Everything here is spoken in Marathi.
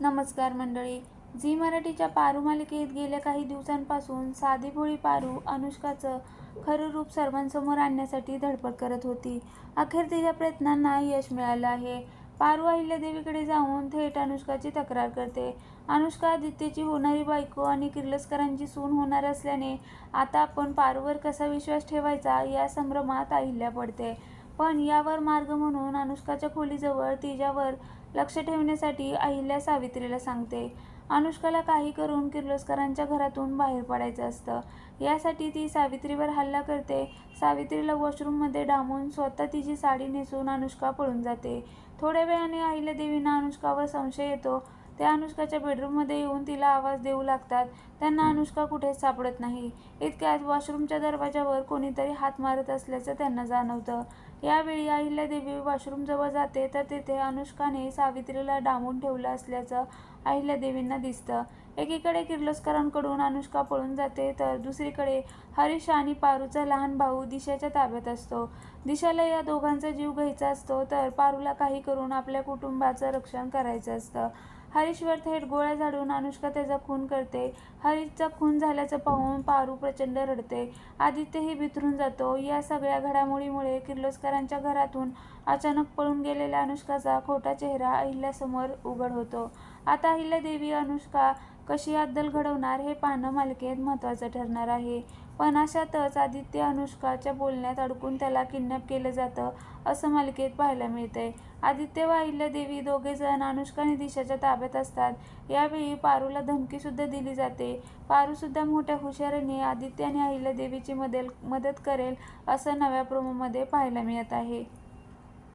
नमस्कार मंडळी. झी मराठीच्या पारू मालिकेत गेल्या काही दिवसांपासून साधी भोळी पारू अनुष्काचं खरं रूप सर्वांसमोर आणण्यासाठी धडपड करत होती. अखेर तिच्या प्रयत्नांना यश मिळालं आहे. पारू अहिल्यादेवीकडे जाऊन थेट अनुष्काची तक्रार करते. अनुष्का आदित्यची होणारी बायको आणि किर्लस्करांची सून होणार असल्याने आता आपण पारूवर कसा विश्वास ठेवायचा या संभ्रमात अहिल्या पडते. पण यावर मार्ग म्हणून अनुष्काच्या खोलीजवळ तिच्यावर लक्ष ठेवण्यासाठी अहिल्या सावित्रीला सांगते अनुष्काला काही करून किर्लोस्करांच्या घरातून बाहेर पडायचं असतं. यासाठी ती सावित्रीवर हल्ला करते. सावित्रीला वॉशरूममध्ये डांबून स्वतः तिची साडी नेसून अनुष्का पळून जाते. थोड्या वेळाने अहिल्या देवींना अनुष्कावर संशय येतो. ते अनुष्काच्या बेडरूममध्ये येऊन तिला आवाज देऊ लागतात. त्यांना अनुष्का कुठेच सापडत नाही. इतक्यात वॉशरूमच्या दरवाजावर कोणीतरी हात मारत असल्याचं त्यांना जाणवतं. यावेळी अहिल्यादेवी वॉशरूमजवळ जाते तर तेथे अनुष्काने सावित्रीला डांबून ठेवलं असल्याचं अहिल्यादेवींना दिसतं. एकीकडे किर्लोस्करांकडून अनुष्का पळून जाते तर दुसरीकडे हरीश आणि पारूचा लहान भाऊ दिशाच्या ताब्यात असतो. दिशाला या दोघांचा जीव घ्यायचा असतो तर पारूला काही करून आपल्या कुटुंबाचं रक्षण करायचं असतं. हरीशवर थेट गोळ्या झाडून अनुष्का त्याचा खून करते. हरीशचा खून झाल्याचं पाहून पारू प्रचंड रडते. आदित्यही बिथरून जातो. या सगळ्या घडामोडीमुळे किर्लोस्कर किर्लोस्करांच्या घरातून अचानक पळून गेलेल्या अनुष्काचा खोटा चेहरा अहिल्यासमोर उघड होतो. आता अहिल्यादेवी अनुष्का कशी अद्दल घडवणार हे पाहणं मालिकेत महत्त्वाचं ठरणार आहे. पण अशातच आदित्य अनुष्काच्या बोलण्यात अडकून त्याला किडनॅप केलं जातं असं मालिकेत पाहायला मिळतंय. आदित्य व अहिल्यादेवी दोघेजण अनुष्का आणि दिशाच्या ताब्यात असतात. यावेळी पारूला धमकीसुद्धा दिली जाते. पारूसुद्धा मोठ्या हुशारीने आदित्य आणि अहिल्यादेवीची मदत मदत करेल असं नव्या प्रोमोमध्ये पाहायला मिळत आहे.